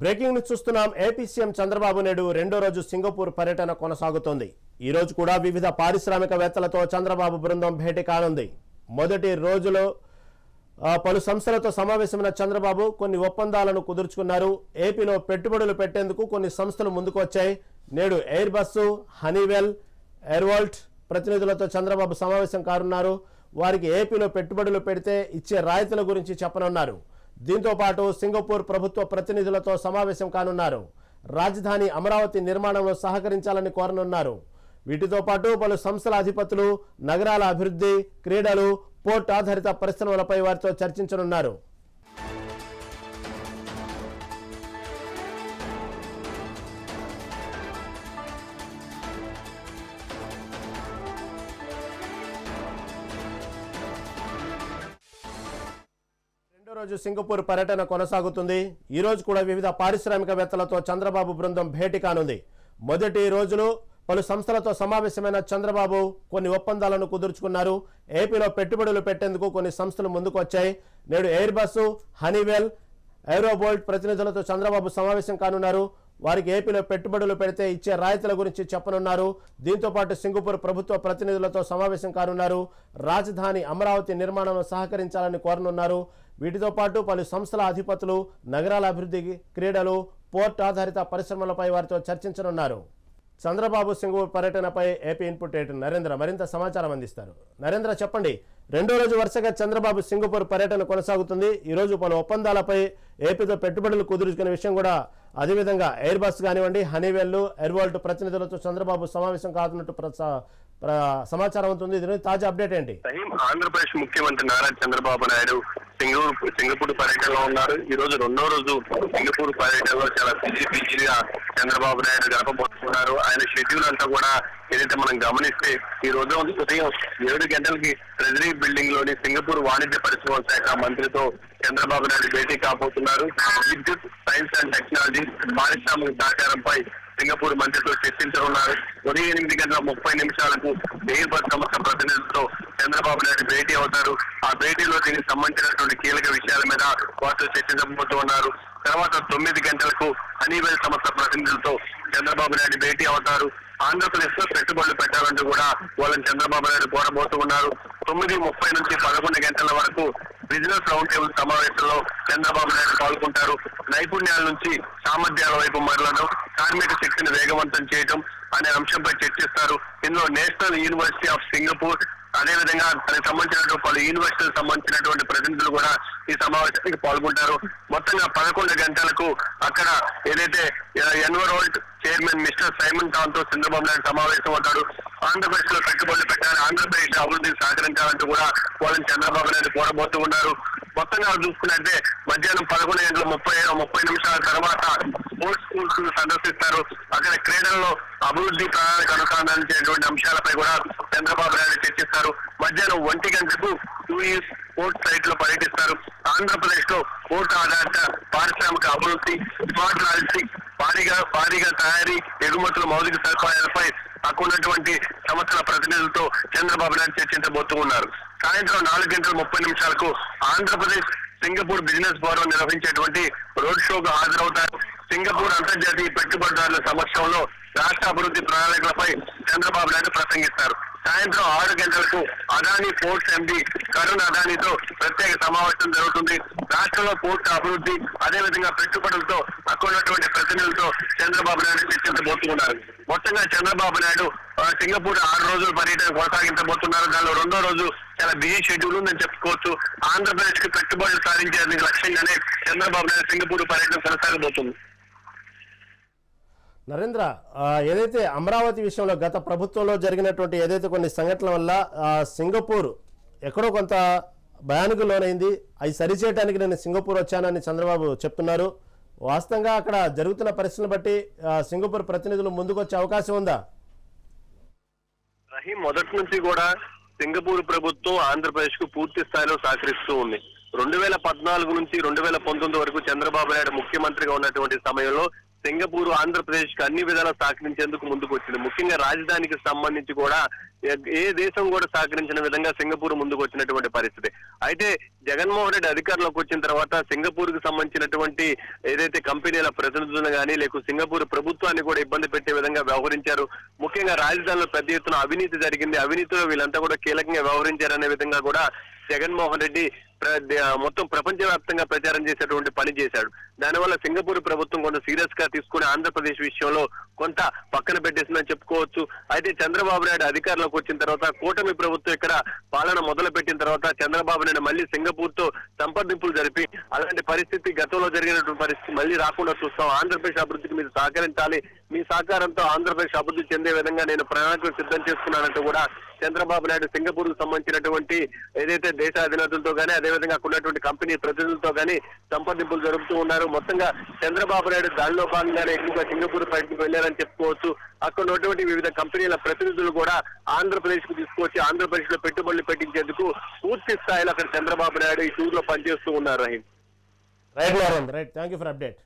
Breaking news చూస్తున్నాం. AP CM Chandrababu Naidu రెండో రోజు సింగపూర్ పర్యటన కొనసాగుతోంది. ఈ రోజు కూడా వివిధ పారిశ్రామికవేత్తలతో చంద్రబాబు బృందం భేటీ కానుంది. మొదటి రోజులో పలు సంస్థలతో సమావేశమైన చంద్రబాబు కొన్ని ఒప్పందాలను కుదుర్చుకున్నారు. ఏపీలో పెట్టుబడులు పెట్టేందుకు కొన్ని సంస్థలు ముందుకు వచ్చాయి నేడు ఎయిర్ బస్సు హనీవెల్ ఎర్వాల్ట్ ప్రతినిధులతో చంద్రబాబు సమావేశం కానున్నారు. వారికి ఏపీలో పెట్టుబడులు పెడితే ఇచ్చే రాయితీల గురించి చెప్పనున్నారు. దీంతోపాటు సింగపూర్ ప్రభుత్వ ప్రతినిధులతో సమావేశం కానున్నారు. రాజధాని అమరావతి నిర్మాణంలో సహకరించాలని కోరనున్నారు. వీటితో పాటు పలు సంస్థల అధిపతులు నగరాల అభివృద్ధి క్రీడలు పోర్ట్ ఆధారిత పరిశ్రమలపై వారితో చర్చించనున్నారు. రోజు సింగపూర్ పర్యటన కొనసాగుతుంది. ఈ రోజు కూడా వివిధ పారిశ్రామికవేత్తలతో చంద్రబాబు బృందం భేటీ కానుంది. మొదటి రోజులో పలు సంస్థలతో సమావేశమైన చంద్రబాబు కొన్ని ఒప్పందాలను కుదుర్చుకున్నారు. ఏపీలో పెట్టుబడులు పెట్టేందుకు కొన్ని సంస్థలు ముందుకు వచ్చాయి నేడు ఎయిర్ బస్సు హనీవెల్ ఏరోబోల్ట్ ప్రతినిధులతో చంద్రబాబు సమావేశం కానున్నారు. వారికి ఏపీలో పెట్టుబడులు పెడితే ఇచ్చే రాయితీల గురించి చెప్పనున్నారు. దీంతో పాటు సింగపూర్ ప్రభుత్వ ప్రతినిధులతో సమావేశం కానున్నారు. రాజధాని అమరావతి నిర్మాణంలో సహకరించాలని కోరనున్నారు. వీటితో పాటు పలు సంస్థల అధిపతులు నగరాల అభివృద్ధి క్రీడలు పోర్ట్ ఆధారిత పరిశ్రమలపై వారితో చర్చించనున్నారు. చంద్రబాబు సింగపూర్ పర్యటనపై ఏపీ ఇన్పుట్ ఎడిటర్ నరేంద్ర మరింత సమాచారం అందిస్తారు. నరేంద్ర చెప్పండి. రెండో రోజు వరుసగా చంద్రబాబు సింగపూర్ పర్యటన కొనసాగుతుంది. ఈరోజు పలు ఒప్పందాలపై ఏపీతో పెట్టుబడులు కుదుర్చుకునే విషయం కూడా అదేవిధంగా ఎయిర్ బస్ కానివ్వండి హనీవెల్ ఎయిర్వాల్ట్ ప్రతినిధులతో చంద్రబాబు సమావేశం కానున్నట్టు సమాచారం ఉంటుంది. దీని తాజా అప్డేట్ ఏంటి? ఆంధ్రప్రదేశ్ ముఖ్యమంత్రి నారా చంద్రబాబు నాయుడు సింగపూర్ సింగపూర్ పర్యటనలో ఉన్నారు. ఈ రోజు రెండో రోజు సింగపూర్ పర్యటనలో చాలా బిజీ బిజీగా చంద్రబాబు నాయుడు గడపబోతున్నారు. ఆయన షెడ్యూల్ అంతా కూడా ఏదైతే మనం గమనిస్తే ఈ రోజు ఉదయం ఏడు గంటలకి ట్రెజరీ బిల్డింగ్లోని సింగపూర్ వాణిజ్య పరిశ్రమల శాఖ మంత్రితో చంద్రబాబు నాయుడు భేటీ కాబోతున్నారు. విద్యుత్ సైన్స్ అండ్ టెక్నాలజీ పారిశ్రామిక సహకారంపై సింగపూర్ మంత్రితో చర్చించనున్నారు ఉదయం ఎనిమిది గంటల ముప్పై నిమిషాలకు ఎయిర్బస్ సంస్థ ప్రతినిధులతో చంద్రబాబు నాయుడు భేటీ అవుతారు. ఆ భేటీలో దీనికి సంబంధించినటువంటి కీలక విషయాల మీద వారు చర్చించబోతూ ఉన్నారు. తర్వాత తొమ్మిది గంటలకు హనీవెల్ సంస్థ ప్రతినిధులతో చంద్రబాబు నాయుడు భేటీ అవుతారు. ఆంధ్రప్రదేశ్లో పెట్టుబడులు పెట్టాలంటూ కూడా వాళ్ళని చంద్రబాబు నాయుడు కోరబోతూ ఉన్నారు. తొమ్మిది ముప్పై నుంచి పదకొండు గంటల వరకు బిజినెస్ రౌండ్ టేబుల్ సమావేశంలో చంద్రబాబు నాయుడు పాల్గొంటారు. నైపుణ్యాల నుంచి సామర్థ్యాల వైపు మరలడం కార్మిక శక్తిని వేగవంతం చేయడం అనే అంశంపై చర్చిస్తారు. ఇందులో నేషనల్ యూనివర్సిటీ ఆఫ్ సింగపూర్ అదేవిధంగా దానికి సంబంధించినటువంటి పలు యూనివర్సిటీలకు సంబంధించినటువంటి ప్రతినిధులు కూడా ఈ సమావేశానికి పాల్గొంటారు. మొత్తంగా పదకొండు గంటలకు అక్కడ ఏదైతే ఎన్వరోల్ట్ చైర్మన్ మిస్టర్ సైమన్ ఖాన్తో చంద్రబాబు నాయుడు సమావేశం అవుతాడు ఆంధ్రప్రదేశ్లో పెట్టుబడులు పెట్టాలి. ఆంధ్రప్రదేశ్ అభివృద్ధికి సహకరించాలంటూ కూడా వాళ్ళని చంద్రబాబు నాయుడు కోరబోతూ ఉన్నారు. మొత్తంగా చూసుకున్నట్టే మధ్యాహ్నం పదకొండు గంటల ముప్పై ముప్పై నిమిషాల తర్వాత స్పోర్ట్స్ స్కూల్స్ సందర్శిస్తారు. అక్కడ క్రీడల్లో అభివృద్ధి ప్రణాళిక అనుసంధానించేటువంటి అంశాలపై కూడా చంద్రబాబు నాయుడు చర్చిస్తారు. మధ్యాహ్నం ఒంటి గంటకు టూ ఇయర్స్ పోర్ట్ సైట్లో పర్యటిస్తారు. ఆంధ్రప్రదేశ్లో పోర్ట్ ఆధారిత పారిశ్రామిక అభివృద్ధి స్మార్ట్ లాజిస్టిక్ భారీగా భారీగా తయారీ ఎగుమతుల మౌలిక సదుపాయాలపై తక్కువన్నటువంటి సంస్థల ప్రతినిధులతో చంద్రబాబు నాయుడు చర్చించబోతూ ఉన్నారు. సాయంత్రం నాలుగు గంటల ముప్పై నిమిషాలకు ఆంధ్రప్రదేశ్ సింగపూర్ బిజినెస్ ఫోరం నిర్వహించేటువంటి రోడ్ షోకు హాజరవుతారు. సింగపూర్ అంతర్జాతీయ పెట్టుబడిదారుల సమక్షంలో రాష్ట్ర అభివృద్ధి ప్రణాళికలపై చంద్రబాబు నాయుడు ప్రసంగిస్తారు. సాయంత్రం ఆరు గంటలకు అదానీ పోర్ట్స్ ఎండి కరుణ్ అదానీతో ప్రత్యేక సమావేశం జరుగుతుంది. రాష్ట్రంలో పోర్ట్ అభివృద్ధి అదేవిధంగా పెట్టుబడులతో అక్కడ ఉన్నటువంటి ప్రతినిధులతో చంద్రబాబు నాయుడు చర్చించబోతున్నారు. మొత్తంగా చంద్రబాబు నాయుడు ఆ, సింగపూర్ ఆరు రోజులు పర్యటన కొనసాగించబోతున్నారు. దానిలో రెండో రోజు చాలా బిజీ షెడ్యూల్ ఉందని చెప్పుకోవచ్చు. ఆంధ్రప్రదేశ్కి పెట్టుబడులు సాధించేందుకు లక్ష్యంగానే చంద్రబాబు నాయుడు సింగపూర్ పర్యటన కొనసాగబోతుంది నరేంద్ర ఏదైతే అమరావతి విషయంలో గత ప్రభుత్వంలో జరిగినటువంటి ఏదైతే కొన్ని సంఘటనల వల్ల ఆ, సింగపూర్ ఎక్కడో కొంత భయానికి లోనైంది. అవి సరిచేయడానికి నేను సింగపూర్ వచ్చానని చంద్రబాబు చెప్తున్నారు. వాస్తవంగా అక్కడ జరుగుతున్న పరిస్థితులను బట్టి సింగపూర్ ప్రతినిధులు ముందుకు వచ్చే అవకాశం ఉందా? రహీం మొదటి నుంచి కూడా సింగపూర్ ప్రభుత్వం ఆంధ్రప్రదేశ్కు పూర్తి స్థాయిలో సహకరిస్తూ ఉంది. రెండు వేల పద్నాలుగు నుంచి రెండు వేల పంతొమ్మిది వరకు చంద్రబాబు నాయుడు ముఖ్యమంత్రిగా ఉన్నటువంటి సమయంలో సింగపూర్ ఆంధ్రప్రదేశ్కు అన్ని విధాలా సహకరించేందుకు ముందుకు వచ్చింది. ముఖ్యంగా రాజధానికి సంబంధించి కూడా ఏ- దేశం కూడా సహకరించిన విధంగా సింగపూర్ ముందుకు వచ్చినటువంటి పరిస్థితి. అయితే జగన్మోహన్ రెడ్డి అధికారంలోకి వచ్చిన తర్వాత సింగపూర్కు సంబంధించినటువంటి ఏదైతే కంపెనీల ప్రతినిధులను కానీ లేక సింగపూర్ ప్రభుత్వాన్ని కూడా ఇబ్బంది పెట్టే విధంగా వ్యవహరించారు. ముఖ్యంగా రాజధానిలో పెద్ద ఎత్తున అవినీతి జరిగింది. అవినీతిలో వీళ్ళంతా కూడా కీలకంగా వ్యవహరించారనే విధంగా కూడా జగన్మోహన్ రెడ్డి మొత్తం ప్రపంచవ్యాప్తంగా ప్రచారం చేసేటువంటి పని చేశాడు. దానివల్ల సింగపూర్ ప్రభుత్వం కొంత సీరియస్గా తీసుకుని ఆంధ్రప్రదేశ్ విషయంలో కొంత పక్కన పెట్టేసిందని చెప్పుకోవచ్చు. అయితే చంద్రబాబు నాయుడు అధికారంలోకి వచ్చిన తర్వాత కూటమి ప్రభుత్వం ఇక్కడ పాలన మొదలు పెట్టిన తర్వాత చంద్రబాబు నాయుడు మళ్ళీ సింగపూర్తో సంప్రదింపులు జరిపి అలాంటి పరిస్థితి గతంలో జరిగినటువంటి పరిస్థితి మళ్ళీ రాకుండా చూస్తాం. ఆంధ్రప్రదేశ్ అభివృద్ధికి మీరు సహకరించాలి. మీ సహకారంతో ఆంధ్రప్రదేశ్ అభివృద్ధి చెందే విధంగా నేను ప్రణాళికలు సిద్ధం చేసుకున్నానంటూ కూడా చంద్రబాబు నాయుడు సింగపూర్కు సంబంధించినటువంటి ఏదైతే దేశ అధినేతలతో గానీ అదేవిధంగా అక్కడ ఉన్నటువంటి కంపెనీ ప్రతినిధులతో గానీ సంప్రదింపులు జరుపుతూ ఉన్నారు. మొత్తంగా చంద్రబాబు నాయుడు దానిలో భాగంగానే ఎక్కువగా సింగపూర్ పర్యటనకు వెళ్ళారని చెప్పుకోవచ్చు. అక్కడ ఉన్నటువంటి వివిధ కంపెనీల ప్రతినిధులు కూడా ఆంధ్రప్రదేశ్కు తీసుకొచ్చి ఆంధ్రప్రదేశ్లో పెట్టుబడులు పెట్టించేందుకు పూర్తి స్థాయిలో అక్కడ చంద్రబాబు నాయుడు ఈ టూర్లో పనిచేస్తూ ఉన్నారు Rahim. Right right. Thank you for update.